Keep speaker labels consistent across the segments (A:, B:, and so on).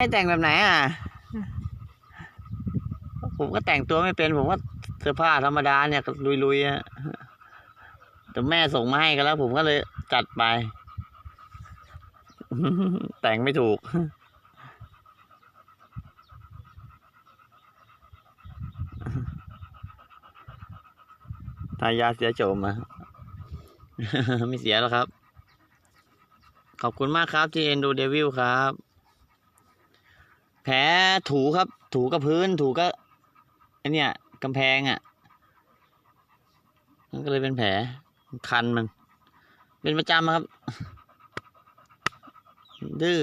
A: ให้แต่งแบบไหนอะ ผมก็แต่งตัวไม่เป็น ผมก็เสื้อผ้าธรรมดาเนี่ยลุยๆอะแต่แม่ส่งมาให้กันแล้ว ผมก็เลยจัดไป แต่งไม่ถูกทายาทเสียโฉมอะไม่เสียแล้วครับ ขอบคุณมากครับที่เอ็นดูเดวิลครับ แผลถูครับ ถูกับพื้น ถูก็ไอเนี่ยกำแพงอะ่ะ มันก็เลยเป็นแผลคันมัน เป็นประจำครับ ดื้อ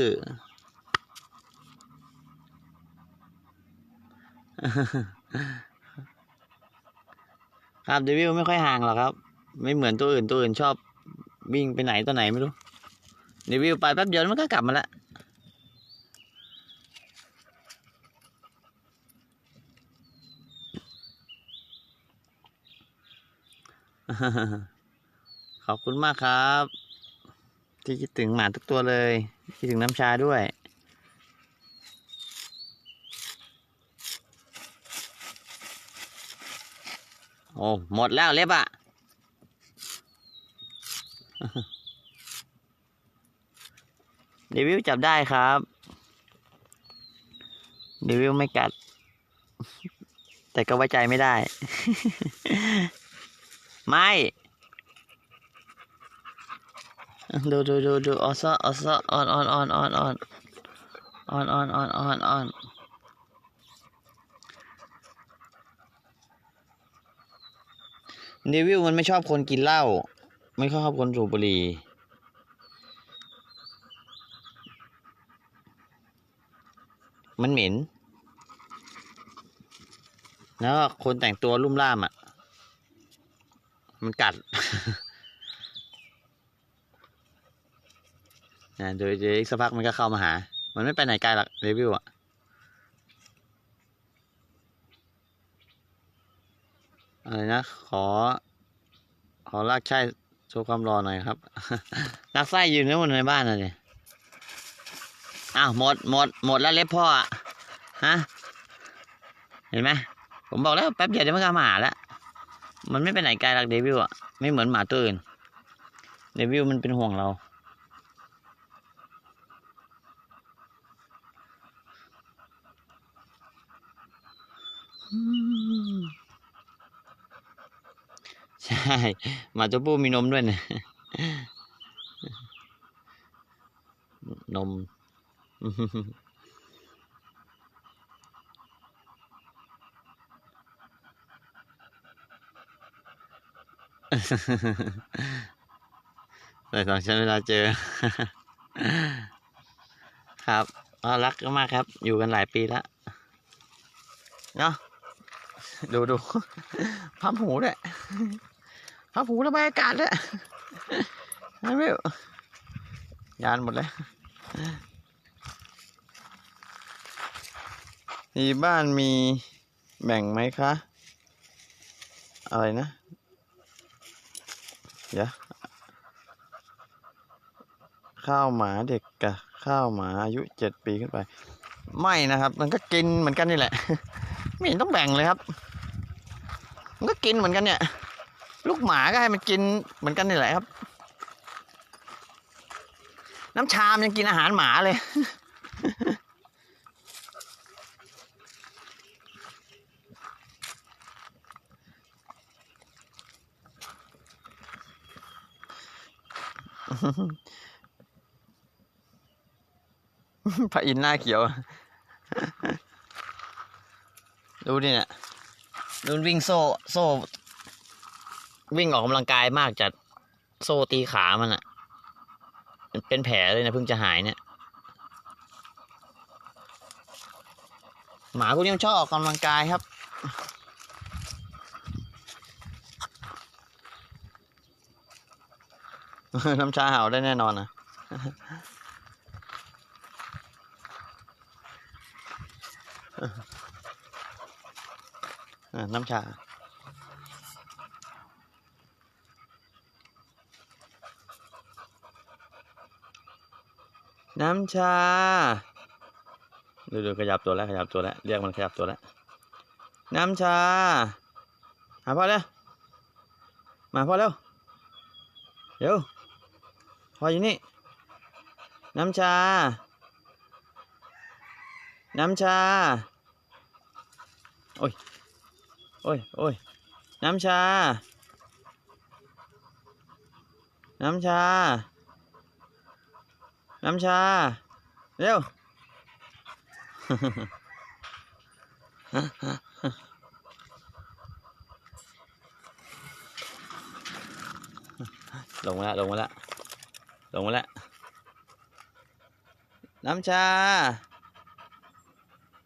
A: ครับเดวิลไม่ค่อยห่างหรอกครับ ไม่เหมือนตัวอื่นตัวอื่นชอบวิ่งไปไหนตัวไหนไม่รู้เดวิลไปแป๊บเดียวมันก็กลับมาและ ขอบคุณมากครับ ที่คิดถึงหมาทุกตัวเลย คิดถึงน้ำชาด้วย โอ้หมดแล้วเล็บอะเดวิลจับได้ครับเดวิลไม่กัด แต่ก็ไว้ใจไม่ได้ ไม่ดูดูดูดูออซอออซอออนออนออนออนออนออนออนออนออนออนเดวิลมันไม่ชอบคนกินเหล้าไม่ชอบคนสูบบุหรี่มันเหม็น แล้วก็คนแต่งตัวลุ่มล่ามอะ มันกัดนะโดยเดี๋ยวอีกสักพักมันก็เข้ามาหา มันไม่ไปไหนไกลหรอกเรวิวอะอะไรนะ ขอ ขอลากไส้โชว์ความรอหน่อยครับลากไส้อยู่ในบนในบ้านนะเนี่ยอ้าวหมดหมดหมดแล้วเล็บพ่ออะฮะ เห็นไหมผมบอกแล้วแป๊บเดียวเดี๋ยวมันก็มาหาแล้ว มันไม่ไปไหนไกลหรอกเดวิลอะ ไม่เหมือนหมาตัวอื่น เดวิลมันเป็นห่วงเรา ใช่ หมาตัวผู้มีนมด้วยนะนม แต่สองชั้นเวลาเจอ ครับรักก็มากครับ อยู่กันหลายปีแล้วเนาะดูดูพับหูด้วยพับหูระบายอากาศด้วยไม่ไม่ยานหมดเลยที่บ้านมีแบ่งไหมคะ อะไรนะ เดี๋ยวข้าวหมาเด็กกับข้าวหมาอายุเจ็ดปีขึ้นไป ไม่นะครับ มันก็กินเหมือนกันนี่แหละ ไม่เห็นต้องแบ่งเลยครับ มันก็กินเหมือนกันเนี่ย ลูกหมาก็ให้มันกินเหมือนกันนี่แหละครับ น้ำชามยังกินอาหารหมาเลย พระอินทร์หน้าเขียว ดูดิเนี่ยดูวิ่งโซ่โซ่ วิ่งออกกำลังกายมากจัดโซ่ตีขามันอะเป็นแผลเลยนะเพิ่งจะหายเนี่ย หมาพวกนี้มันชอบออกกำลังกายครับ น้ำชาเห่าได้แน่นอนนะน้ำชาน้ำชา ดูดูขยับตัวแล้วขยับตัวแล้วเรียกมันขยับตัวแล้ว น้ำชา หาพ่อเร็วมาพ่อเร็วเร็ว พออยู่นี่ น้ำชา น้ำชา โอ้ย โอ้ย โอ้ย น้ำชา น้ำชา น้ำชา เร็วลงมาแล้วลงมาแล้ว ลงมาแล้ว น้ำชา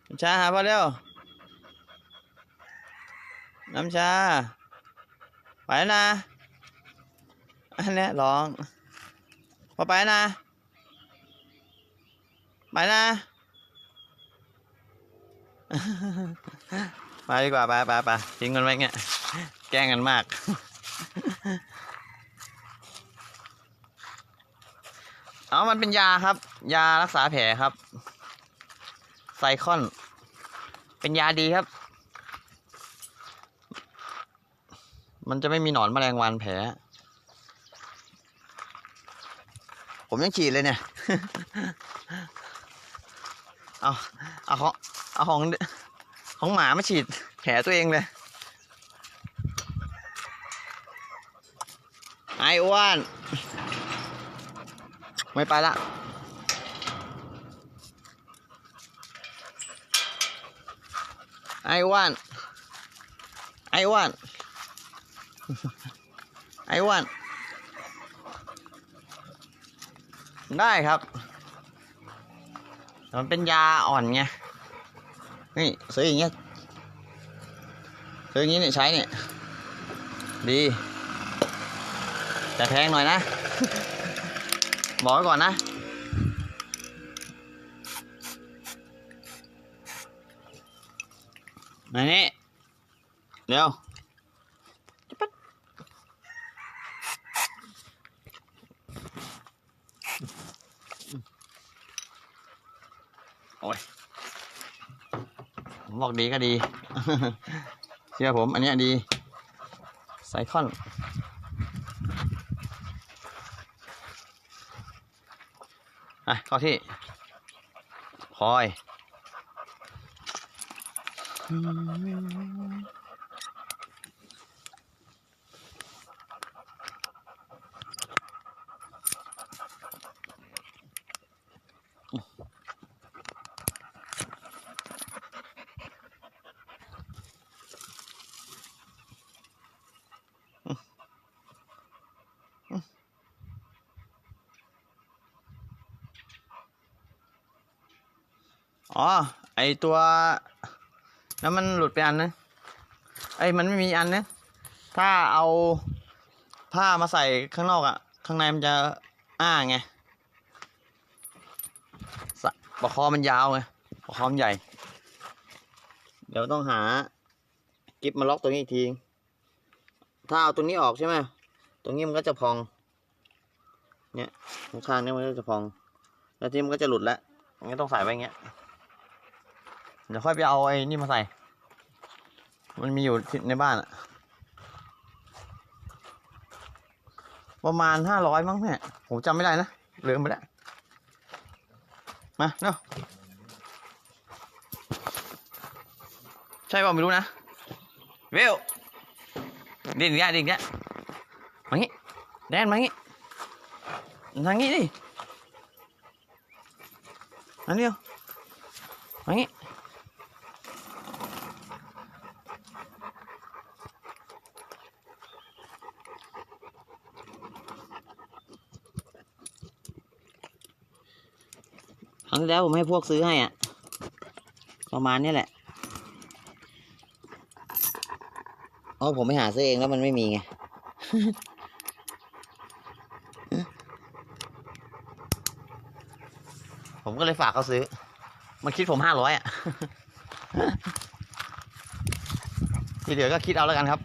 A: น้ำชาหาพ่อเร็ว น้ำชา ไปแล้วนะ อันนี้ร้องพอไปนะ ไปนะ ไปดีกว่า ไปไปไปทิ้งกันไว้เงี้ย แกล้งกันมาก เอามันเป็นยาครับ ยารักษาแผลครับ ไซคอน เป็นยาดีครับ มันจะไม่มีหนอนแมลงวันแผล ผมยังฉีดเลยเนี่ย เอาเอาของเอาของของหมามาฉีดแผลตัวเองเลยไอ้อ้วน ไม่ไปละไอ้อ้วนไอ้อ้วนไอ้อ้วนได้ครับมันเป็นยาอ่อนไงนี่ซื้ออย่างเงี้ยซื้ออย่างงี้เนี่ยใช้เนี่ยดีแต่แพงหน่อยนะ บอกไว้ก่อนนะ มานี่เร็วจิ๊บปั๊ดโอ้ยผมบอกดีก็ดี เชื่อผม อันนี้ดี ไซคอน อะเข้าที่ คอย อ๋อ ไอตัว แล้วมันหลุดไปอันนึงไอยมันไม่มีอันนึงถ้าเอาผ้ามาใส่ข้างนอกอะข้างในมันจะอ้าไงสะปะคอมันยาวไงปะคอมนใหญ่ เดี๋ยวต้องหากิฟมาล็อกตัวนี้อีกที ถ้าเอาตัวนี้ออกใช่ไหมตรงนี้มันก็จะพอง เนี่ยข้างๆเนี่ยมันก็จะพอง แล้วทีนี้มันก็จะหลุดแล้วงั้นต้องใส่ไว้อย่างเงี้ย เดี๋ยวค่อยไปเอาไอ้นี่มาใส่ มันมีอยู่ในบ้านอะประมาณห้าร้อยมั้งแม่ผมจำไม่ได้นะเลืมไปแล้วมาเนาะใช่ป่าไม่รู้นะเวลดิ่งแกดิ่งแกมางี้แดนมางี้ทางงี้ดิอันเดียวมางี้ ครั้งแล้วผมให้พวกซื้อให้อะประมาณนี้แหละอ๋อผมไปหาซื้อเองแล้วมันไม่มีไงผมก็เลยฝากเขาซื้อ มันคิดผมห้าร้อยอะ ที่เหลือก็คิดเอาแล้วกันครับ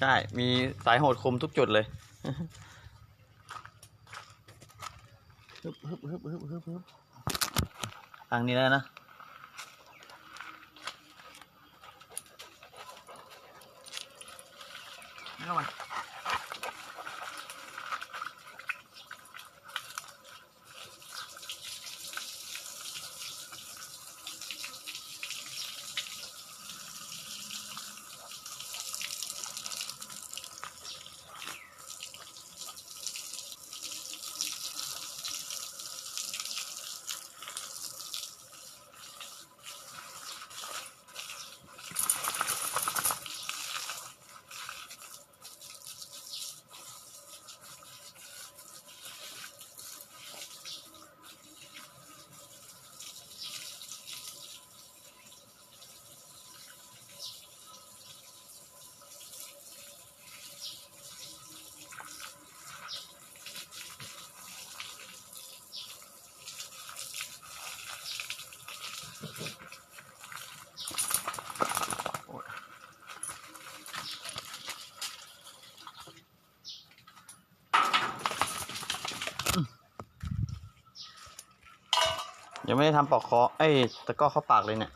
A: ใช่ มีสายโหดคมทุกจุดเลยฮึบฮึบฮึบฮึบฮึบฮึบทางนี้แล้วนะ ไม่ต้องมา ยังไม่ได้ทำปอกคอ เอ้ยตะกร้อเข้าปากเลยเนี่ย